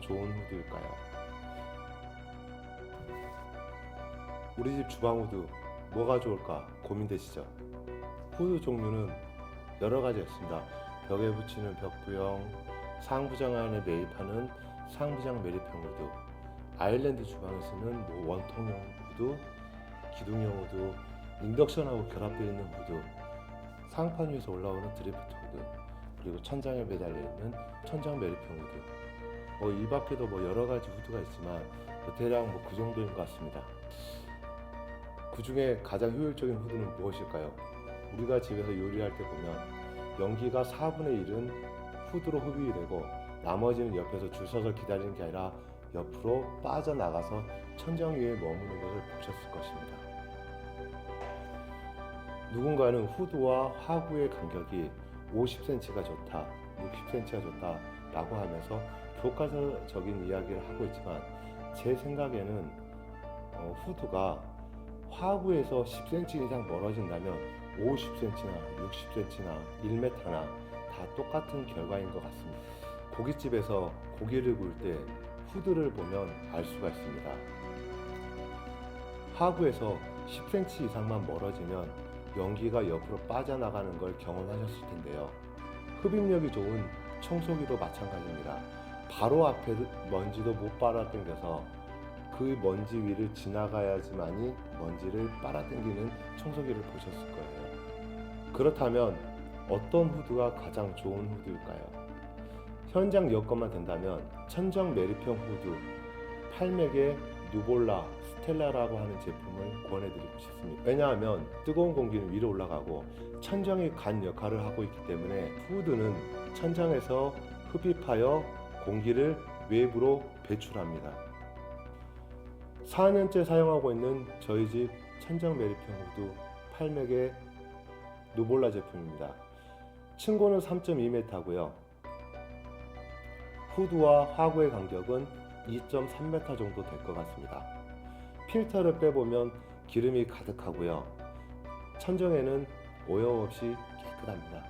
좋은 후드일까요? 우리 집 주방 후드 뭐가 좋을까 고민되시죠? 후드 종류는 여러 가지 있습니다. 벽에 붙이는 벽부형, 상부장 안에 매입하는 상부장 매립형 후드, 아일랜드 주방에서는 뭐 원통형 후드, 기둥형 후드, 인덕션하고 결합되어 있는 후드, 상판 위에서 올라오는 드리프트 후드, 그리고 천장에 매달려 있는 천장 매립형 후드. 뭐 이 밖에도 뭐 여러 가지 후드가 있지만 뭐 대략 뭐 그 정도인 것 같습니다. 그 중에 가장 효율적인 후드는 무엇일까요? 우리가 집에서 요리할 때 보면 연기가 4분의 1은 후드로 흡입이 되고 나머지는 옆에서 줄 서서 기다리는 게 아니라 옆으로 빠져나가서 천장 위에 머무는 것을 보셨을 것입니다. 누군가는 후드와 하구의 간격이 50cm가 좋다, 60cm가 좋다 라고 하면서 교과서적인 이야기를 하고 있지만 제 생각에는 어, 후드가 하구에서 10cm 이상 멀어진다면 50cm나 60cm나 1m나 다 똑같은 결과인 것 같습니다. 고깃집에서 고기를 구울 때 후드를 보면 알 수가 있습니다. 하구에서 10cm 이상만 멀어지면 연기가 옆으로 빠져나가는 걸 경험하셨을 텐데요. 흡입력이 좋은 청소기도 마찬가지입니다. 바로 앞에 먼지도 못 빨아당겨서 그 먼지 위를 지나가야지만이 먼지를 빨아당기는 청소기를 보셨을 거예요. 그렇다면 어떤 후드가 가장 좋은 후드일까요? 현장 여건만 된다면 천정 매립형 후드 팔맥의 누볼라 스텔라라고 하는 제품을 권해드리고 싶습니다. 왜냐하면 뜨거운 공기는 위로 올라가고 천장이 간 역할을 하고 있기 때문에 후드는 천장에서 흡입하여 공기를 외부로 배출합니다. 4년째 사용하고 있는 저희 집 천장 매립형 후드 팔맥의 누볼라 제품입니다. 층고는 3.2m고요. 후드와 하구의 간격은 2.3m 정도 될 것 같습니다. 필터를 빼보면 기름이 가득하고요. 천정에는 오염 없이 깨끗합니다.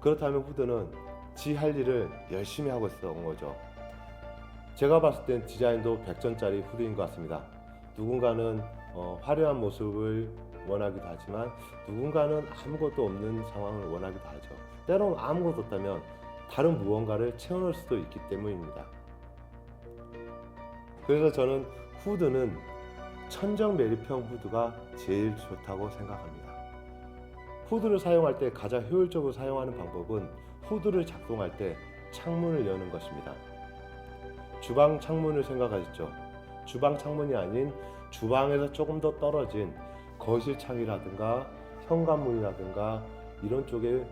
그렇다면 후드는 지 할 일을 열심히 하고 있었던 거죠. 제가 봤을 땐 디자인도 100점짜리 후드인 것 같습니다. 누군가는 어, 화려한 모습을 원하기도 하지만 누군가는 아무것도 없는 상황을 원하기도 하죠. 때론 아무것도 없다면 다른 무언가를 채워넣을 수도 있기 때문입니다. 그래서 저는 후드는 천정 매립형 후드가 제일 좋다고 생각합니다. 후드를 사용할 때 가장 효율적으로 사용하는 방법은 후드를 작동할 때 창문을 여는 것입니다. 주방 창문을 생각하셨죠? 주방 창문이 아닌 주방에서 조금 더 떨어진 거실 창이라든가 현관문이라든가 이런 쪽의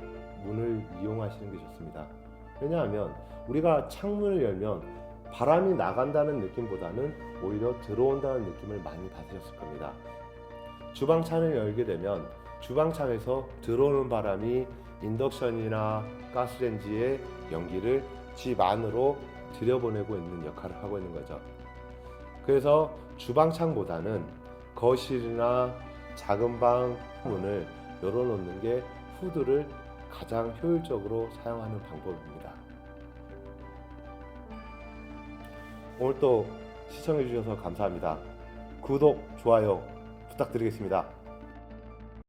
문을 이용하시는 게 좋습니다. 왜냐하면 우리가 창문을 열면 바람이 나간다는 느낌보다는 오히려 들어온다는 느낌을 많이 받으셨을 겁니다. 주방 창을 열게 되면 주방 창에서 들어오는 바람이 인덕션이나 가스레인지의 연기를 집 안으로 들여보내고 있는 역할을 하고 있는 거죠. 그래서 주방 창보다는 거실이나 작은 방 문을 열어놓는 게 후드를 가장 효율적으로 사용하는 방법입니다. 오늘 또 시청해주셔서 감사합니다. 구독, 좋아요 부탁드리겠습니다.